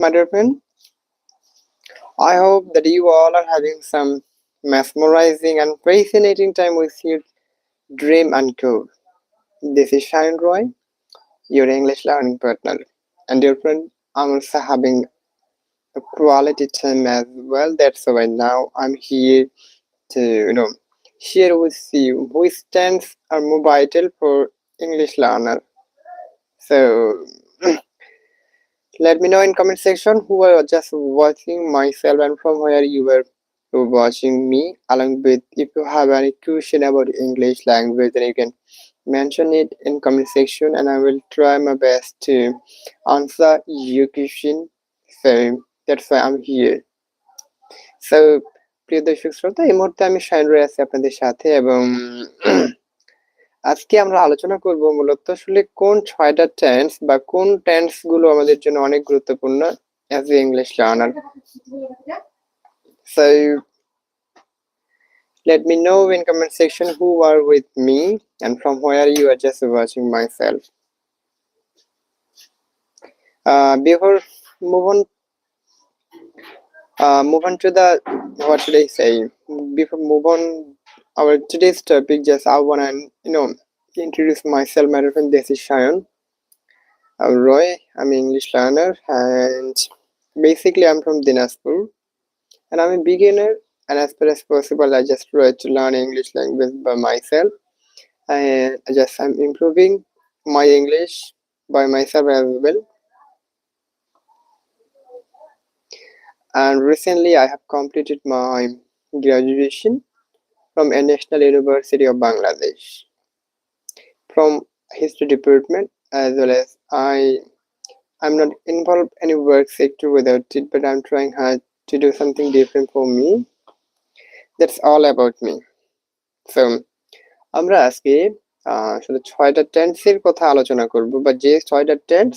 my dear friend. I hope that you all are having some mesmerizing and fascinating time with your dream and goal. This is Sharon Roy, your English learning partner. And dear friend, I'm also having a quality time as well. That's why now I'm here to, you know, share with you which stands are more vital for English learner. So let me know in comment section who are just watching myself and from where you were watching me along with if you have any question about english language then you can mention it in comment section and i will try my best to answer your question so that's why i'm here so প্রিয় দর্শক শ্রোতা এই মুহূর্তে আমি shine রয়ে আছি আপনাদের সাথে এবং আজকে আমরা আলোচনা করব মূলত আসলে কোন ছয়টা টেন্স বা কোন টেন্সগুলো আমাদের জন্য অনেক গুরুত্বপূর্ণ as a English learner So let me know in comment section who are with me and from where you are just watching myself. Uh, before move on, uh, move on to the what should I say? Before move on our today's topic, just I wanna you know introduce myself. My friend, this is Shayan. I'm Roy. I'm an English learner and basically I'm from Dinaspur and I'm a beginner and as far as possible I just try to learn English language by myself and I just I'm improving my English by myself as well and recently I have completed my graduation from a National University of Bangladesh from history department as well as I I'm not involved any work sector without it but I'm trying hard to do something different for me that's all about me so আমরা আজকে শুধু ছয়টা টেন্সের কথা আলোচনা করব বা যে ছয়টা টেন্স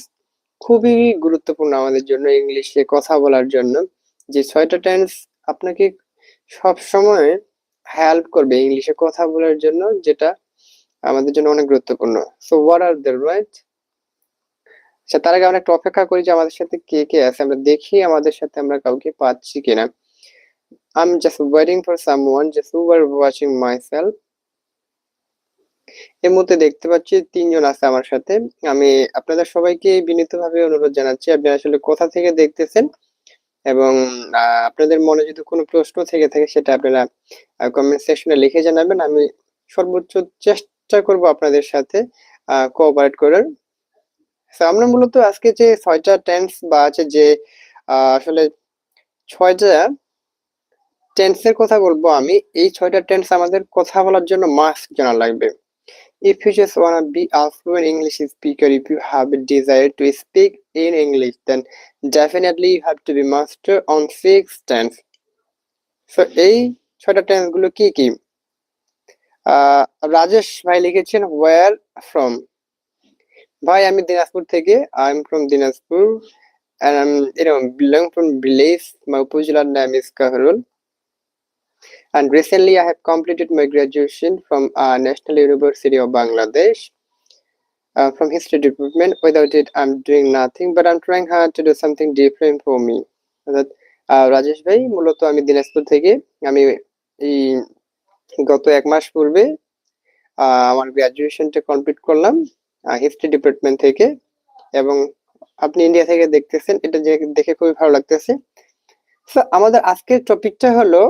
খুবই গুরুত্বপূর্ণ আমাদের জন্য ইংলিশে কথা বলার জন্য যে ছয়টা টেন্স আপনাকে সব সময় হেল্প করবে ইংলিশে কথা বলার জন্য, যেটা আমাদের জন্য অনেক গুরুত্বপূর্ণ। So what are the right আচ্ছা তার আগে আমরা একটু অপেক্ষা করি যে আমাদের সাথে কে কে আছে। আমরা দেখি আমাদের সাথে আমরা কাউকে পাচ্ছি কিনা। I'm just waiting for someone just who were watching myself. এই মুহূর্তে দেখতে পাচ্ছি তিনজন আছে আমার সাথে। আমি আপনাদের সবাইকে বিনীতভাবে অনুরোধ জানাচ্ছি, আপনি আসলে কোথা থেকে দেখতেছেন? এবং আপনাদের মনে যদি কোনো প্রশ্ন থেকে থাকে সেটা আপনারা কমেন্ট সেকশনে লিখে জানাবেন। আমি সর্বোচ্চ চেষ্টা করব আপনাদের সাথে কোঅপারেট করার। আমরা মূলত আজকে যে ছয়টা টেন্স বা আছে যে আসলে ছয়টা টেন্সের কথা বলব আমি, এই ছয়টা টেন্স আমাদের কথা বলার জন্য মাস্ক জানা লাগবে। if you just wanna be a fluent English speaker if you have a desire to speak in English then definitely you have to be master on six tense so এই ছয়টা tense গুলো কি কি আহ, রাজেশ ভাই লিখেছেন where from ভাই আমি দিনাজপুর থেকে I am from Dinajpur and I'm you know belong from village my উপজেলার name is Kahrul And recently I have completed my graduation from uh, National University of Bangladesh uh, from history department without it I'm doing nothing but I'm trying hard to do something different for me অর্থাৎ আহ, রাজেশ ভাই মূলত আমি দিনাজপুর থেকে আমি এই গত এক মাস পূর্বে আমার গ্রাজুয়েশনটা কমপ্লিট করলাম হিস্ট্রি ডিপার্টমেন্ট থেকে এবং আপনি ইন্ডিয়া থেকে দেখতেছেন এটা দেখে খুবই ভালো লাগতেছে আমাদের আজকের টপিকটা হলো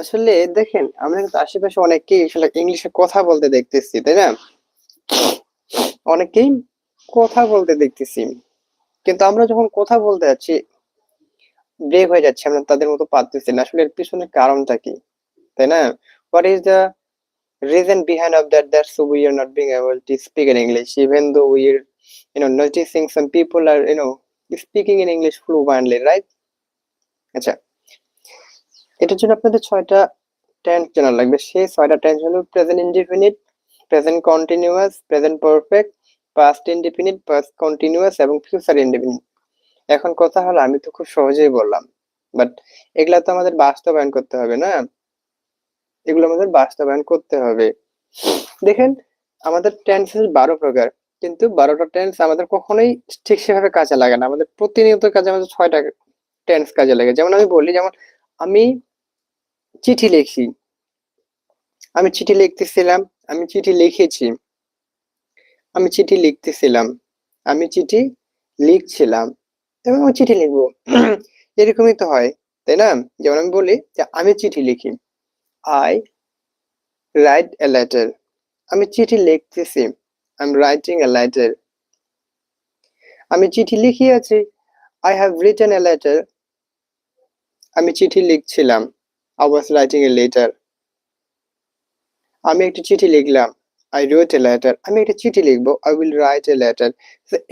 আসলে দেখেন, আমরা কিন্তু আশেপাশে অনেকেই আসলে ইংলিশে কথা বলতে দেখতেছি, তাই না? অনেকেই কথা বলতে দেখতেছি। কিন্তু আমরা যখন কথা বলতে যাচ্ছি ব্রেক হয়ে যাচ্ছে, আমরা তাদের মতো পারতেছি না। আসলে এর পিছনে কারণটা কি, তাই না? What is the reason behind of that that's we are not being able to speak in English even though we are you know noticing some people are you know speaking in English fluently right আচ্ছা এটার জন্য আপনাদের ছয়টা tense জানা লাগবে। সেই ছয়টা tense হলো present indefinite present continuous present perfect past indefinite past continuous এবং ফিউচার ইনডিফিনিট এখন কথা হলো, আমি তো খুব সহজেই বললাম বাট এগুলা তো আমাদের বাস্তবায়ন করতে হবে না? এগুলো আমাদের বাস্তবায়ন করতে হবে। দেখেন, আমাদের টেন্সেস বারো প্রকার, কিন্তু বারোটা টেন্স আমাদের কখনোই ঠিক সেভাবে কাজে লাগে না। আমাদের প্রতিনিয়ত কাজে আমাদের ছয়টা টেন্স কাজে লাগে। যেমন আমি বলি, যেমন আমি চিঠি লিখি। আমি চিঠি লিখতেছিলাম, আমি চিঠি লিখেছি। আমি চিঠি লিখতেছিলাম, আমি চিঠি লিখছিলাম, এবং আমি চিঠি লিখব। এরকমই তো হয়, তাই না? যেমন আমি বলি যে আমি চিঠি লিখি। আই রাইট এ লেটার আমি চিঠি লিখতেছি। I am writing a letter আমি চিঠি লিখিয়াছি। I have written a letter আমি চিঠি লিখছিলাম। I was writing a letter আমি একটি চিঠি লিখলাম। আই রোট এ লেটার আমি একটা চিঠি লিখব। I will write a letter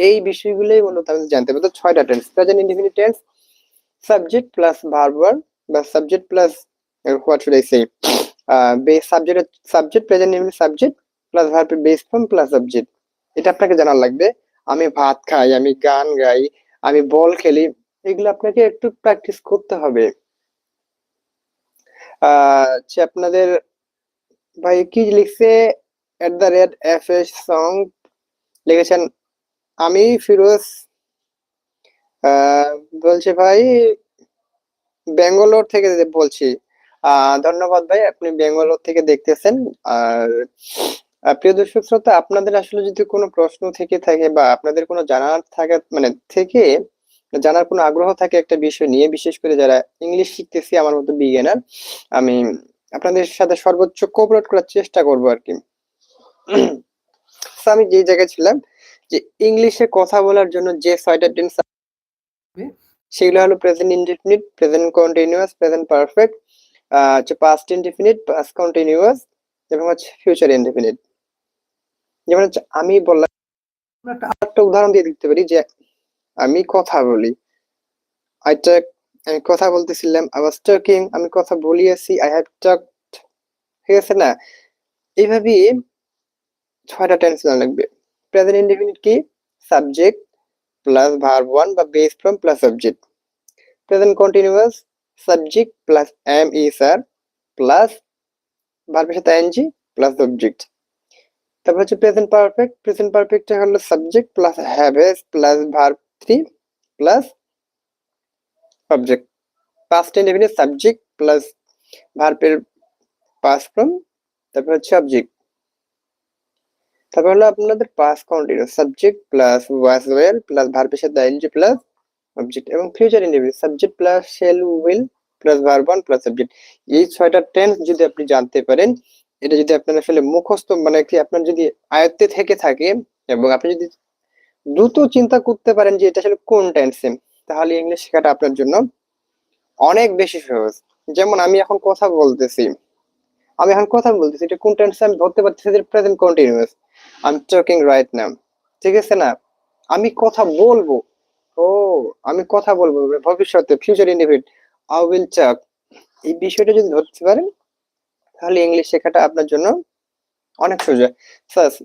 এই বিষয়গুলোই মূলত আমাদের জানতে হবে তো ছয়টা tense present indefinite tense subject plus verb verb বা subject plus what should I say base subject subject present indefinite subject plus verb base form plus subject এটা আপনাকে জানার লাগবে। আমি ভাত খাই, আমি গান গাই, আমি বল খেলি। এগুলো আপনাকে একটু প্র্যাকটিস করতে হবে। আহ, হচ্ছে আপনাদের ভাই কি লিখছে? At the rate F S song লিখেছেন আমি ফিরোজ। বলছে ভাই, ব্যাঙ্গালোর থেকে বলছি। ধন্যবাদ ভাই, আপনি ব্যাঙ্গালোর থেকে দেখতেছেন। আর প্রিয় দর্শক শ্রোতা, আপনাদের আসলে যদি কোনো প্রশ্ন থেকে থাকে বা আপনাদের কোনো জানার থাকে মানে থেকে জানার কোনো আগ্রহ থাকে একটা বিষয় নিয়ে, বিশেষ করে যারা ইংলিশ শিখতেছি, আমার মতো বিজ্ঞানার আমি আপনাদের সাথে সর্বোচ্চ কোঅপারেট করার চেষ্টা করব আর কি। আমি যে জায়গায় ছিলাম, যে ইংলিশে কথা বলার জন্য যে ছয়টা টেন্স সেগুলো হলো present indefinite present continuous present perfect হচ্ছে পাস্ট ইনডিফিনিট পাস্ট কন্টিনিউয়াস এবং হচ্ছে ফিউচার ইনডিফিনিট যেমন হচ্ছে আমি বললাম একটা উদাহরণ দিয়ে দিতে পারি যে আমি কথা বলি। আই টক আমি কথা বলতেছিলাম আই ওয়াজ টকিং আমি কথা বলিয়েছি আই হ্যাভ টকড ঠিক আছে না? এইভাবেই ছয়টা টেন্স লাগবে। প্রেজেন্ট ইনডিফিনিট কি? সাবজেক্ট প্লাস ভার্ব ওয়ান বা base form plus subject present continuous subject plus am is are plus ভার্বের সাথে এনজি প্লাস অবজেক্ট তারপর হচ্ছে প্রেজেন্ট পারফেক্ট প্রেজেন্ট পারফেক্টটা হলো subject plus haves plus verb three plus object past indefinite subject plus ভার্বের past form তারপর হচ্ছে object তারপর হলো আপনাদের past continuous subject plus was were plus ভার্বের সাথে I N G plus object এবং future individual subject plus shall will plus verb one plus subject এই ছয়টা টেন্স যদি আপনি জানতে পারেন, এটা যদি আপনার আসলে মুখস্থ মানে কি আপনার যদি আয়ত্তে থেকে থাকে এবং আপনি যদি দ্রুত চিন্তা করতে পারেন যে এটা আসলে কোন টেন্সে তাহলে ইংলিশ শেখাটা আপনার জন্য অনেক বেশি সহজ। যেমন আমি এখন কথা বলতেছি। আমি এখন কথা বলতেছি, এটা কোন টেন্সে আমি ধরতে পারতেছি যে present continuous I am talking right now ঠিক আছে না? আমি কথা বলব। ও, আমি কথা বলব। ভবিষ্যতে ফিউচার ইন্ডিভিড আই উইল টক এই বিষয়টা যদি ধরতে পারেন, তাহলে ইংলিশ শেখাটা আপনার জন্য অনেক সোজা। First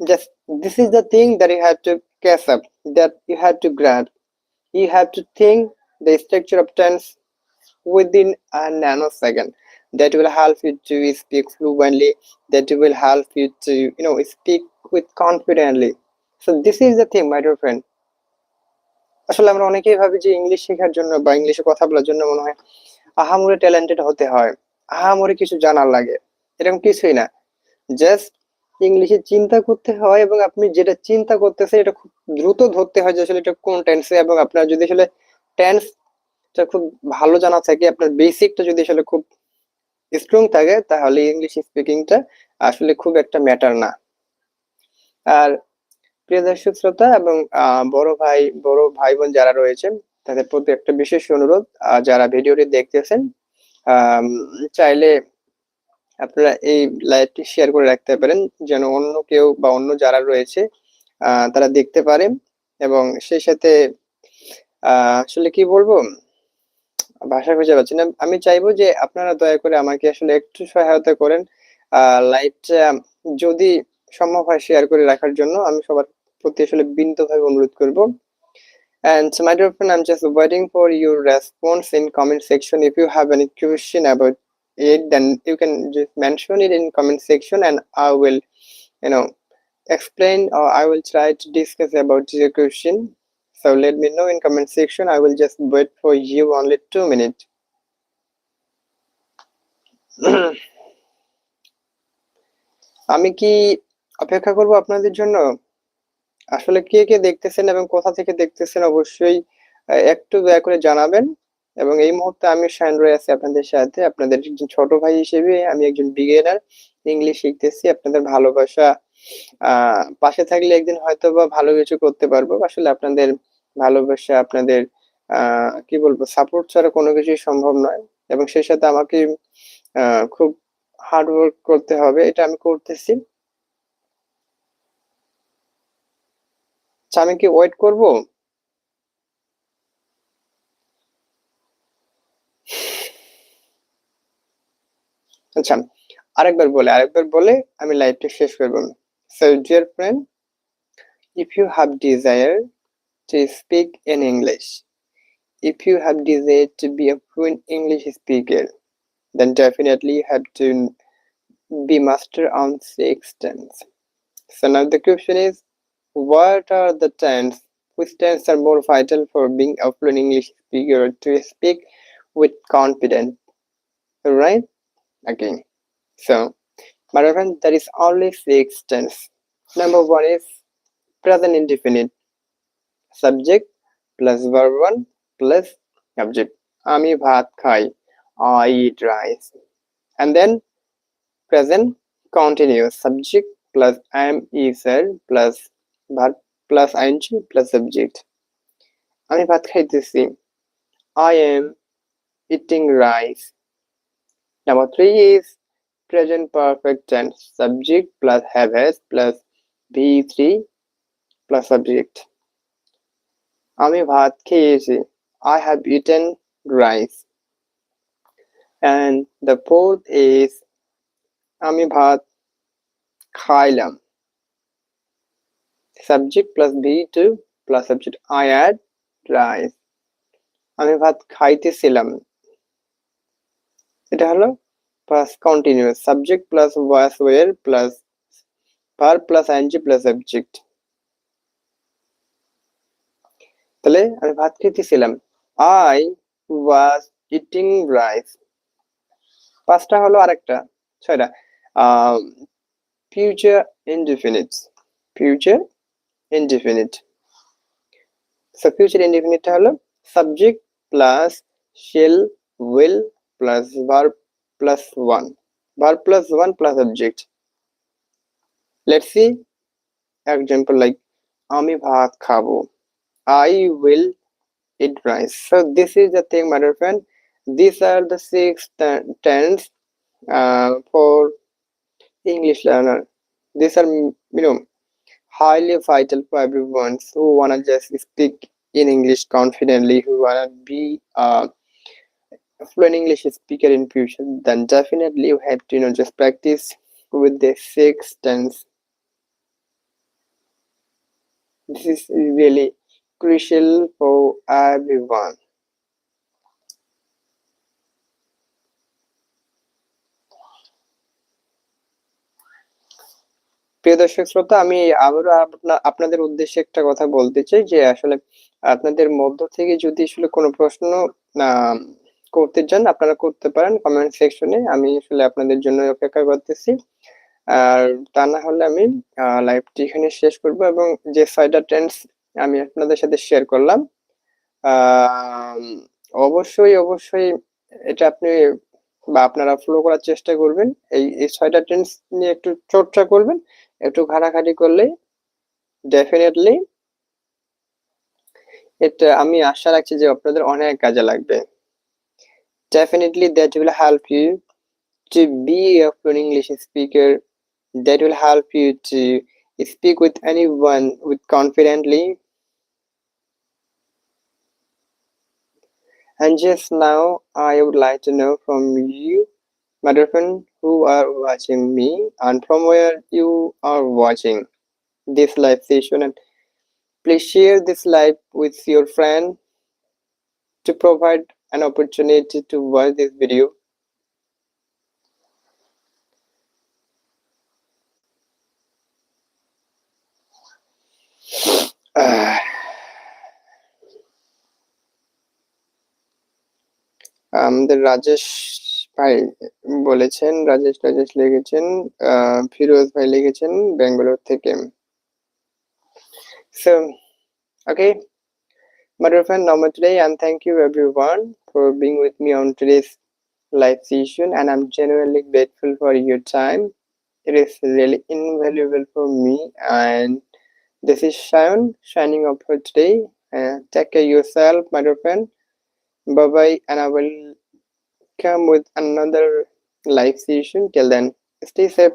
just this is the thing that you have to catch up that you have to grab you have to think the structure of tense within a nanosecond that will help you to speak fluently that will help you to you know speak with confidently so this is the thing my dear friend আসলে আমরা অনেকেই ভাবি যে English শেখার জন্য বা ইংলিশে কথা বলার জন্য মনে হয় আহামরে ট্যালেন্টেড হতে হয় আহামরে কিছু জানার লাগে এরকম কিছুই না জাস্ট ইংলিশে চিন্তা করতে হয় এবং আপনি যেটা চিন্তা করতেছেন এটা খুব দ্রুত ধরতে হয় যে আসলে এটা কোন টেন্সে এবং আপনার যদি আসলে টেন্সটা খুব ভালো জানা থাকে, আপনার বেসিকটা যদি আসলে খুব স্ট্রং থাকে, তাহলে ইংলিশ স্পিকিংটা আসলে খুব একটা ম্যাটার না। আর প্রিয় দর্শক শ্রোতা এবং বড় ভাই বড় ভাই বোন যারা রয়েছেন, তাদের প্রতি একটা বিশেষ অনুরোধ যারা ভিডিওটি দেখতেছেন চাইলে আপনারা এই লাইভটি শেয়ার করে রাখতে পারেন যেন অন্য কেউ বা অন্য যারা রয়েছে তারা দেখতে পারে এবং সেই সাথে আসলে কি বলব? ভাষা খুঁজে পাচ্ছি না। আমি চাইব যে আপনারা দয়া করে আমাকে আসলে একটু সহায়তা করেন লাইভটা যদি সম্ভব হয় শেয়ার করে রাখার জন্য আমি সবার প্রতি আসলে বিনীতভাবে অনুরোধ করব। And my dear friend, I'm just waiting for your response in comment section. If you have any question about it, then you can just mention it in comment section, and I will, you know, explain or I will try to discuss about your question. So let me know in comment section. I will just wait for you only two minutes. আমি কি অপেক্ষা করব আপনাদের জন্য আসলে কে কে দেখতেছেন এবং কোথা থেকে দেখতেছেন অবশ্যই একটু দয়া করে জানাবেন এবং এই মুহূর্তে আমি শাইন রয়ে আছি আপনাদের সাথে। আপনাদের একজন ছোট ভাই হিসেবে আমি একজন বিগিনার ইংলিশ শিখতেছি। আপনাদের ভালোবাসা পাশে থাকলে একদিন হয়তো বা ভালো কিছু করতে পারব। আসলে আপনাদের ভালোবাসা, আপনাদের কি বলব সাপোর্ট ছাড়া কোনো কিছুই সম্ভব নয়। এবং সেই সাথে আমাকে খুব হার্ড ওয়ার্ক করতে হবে, এটা আমি করতেছি। আচ্ছা আমি কি ওয়েট করব? আচ্ছা আরেকবার বলে আরেকবার বলে আমি লাইভটা শেষ করব so dear friend if you have desire to speak in English, if you have desire to be a fluent English speaker, then definitely you have to be master on six tense. So now the question is, what are the tense? Which tense are more vital for being a fluent English speaker to speak with confidence? Right? Again. So, my friend, there is only six tense. Number one is present indefinite subject plus verb one plus object আমি ভাত খাই I eat rice and then present continuous subject plus am is er plus verb plus ing plus subject আমি ভাত খাইতেছি I am eating rice number three is present perfect tense subject plus have has plus v3 plus subject আমি ভাত খেয়েছি I have eaten rice and the fourth is আমি ভাত খাইলাম subject plus b2 plus subject I had rice আমি ভাত খাইতেছিলাম এটা হলো past continuous, subject plus was where plus verb plus ing plus subject তাহলে আমি ভাত খেতেছিলাম। আই ওয়াজ ইটিং রাইস পাঁচটা হলো আরেকটা, ছয়টা। Future indefinite future indefinite future ইনডিফিনিটটা হলো subject plus shall will plus bar plus 1 bar plus 1 plus object. Let's see. Example like ami bhat khabo i will eat rice. So this is the thing my dear friend. These are the six tense uh, for english learner. These are you know highly vital for everyone who wanna just speak in english confidently who wanna be uh, fluent English speaker in future. Then definitely you have to, you know, just practice with the six tense. This is really crucial for everyone. প্রিয় দর্শক শ্রোতা আমি আবারও আপনাদের উদ্দেশ্যে একটা কথা বলতে চাই যে আসলে আপনাদের মধ্য থেকে যদি আসলে কোনো প্রশ্ন করতে চান, আপনারা করতে পারেন কমেন্ট সেকশনে আমি আসলে আপনাদের জন্য অপেক্ষা করতেছি। আর তা না হলে আমি লাইভটি এখানে শেষ করব এবং যে ছয়টা ট্রেন্ডস আমি আপনাদের সাথে শেয়ার করলাম অবশ্যই অবশ্যই এটা আপনি বা আপনারা ফলো করার চেষ্টা করবেন। এই এই ছয়টা টেন্স নিয়ে একটু চর্চা করবেন, একটু ঘাটাঘাটি করলেই ডেফিনেটলি এটা আমি আশা রাখছি যে আপনাদের অনেক কাজে লাগবে। Definitely that will help you to be a fluent English speaker. That will help you to speak with anyone with confidently. And just now I would like to know from you my dear friend who are watching me and from where you are watching this live session. And please share this live with your friend to provide an opportunity to watch this video. Uh, আমাদের রাজেশ ভাই বলেছেন রাজেশ রাজেশ লিখেছেন ফিরোজ ভাই লিখেছেন ব্যাঙ্গালোর থেকে So, okay, Madhur friend, Namaste and thank you everyone for being with me on today's live session, and I'm genuinely grateful for your time. It is really invaluable for me, and this is Shayon signing up for today. Uh, take care yourself, my dear friend. Bye bye, and I will come with another live session. Till then, stay safe.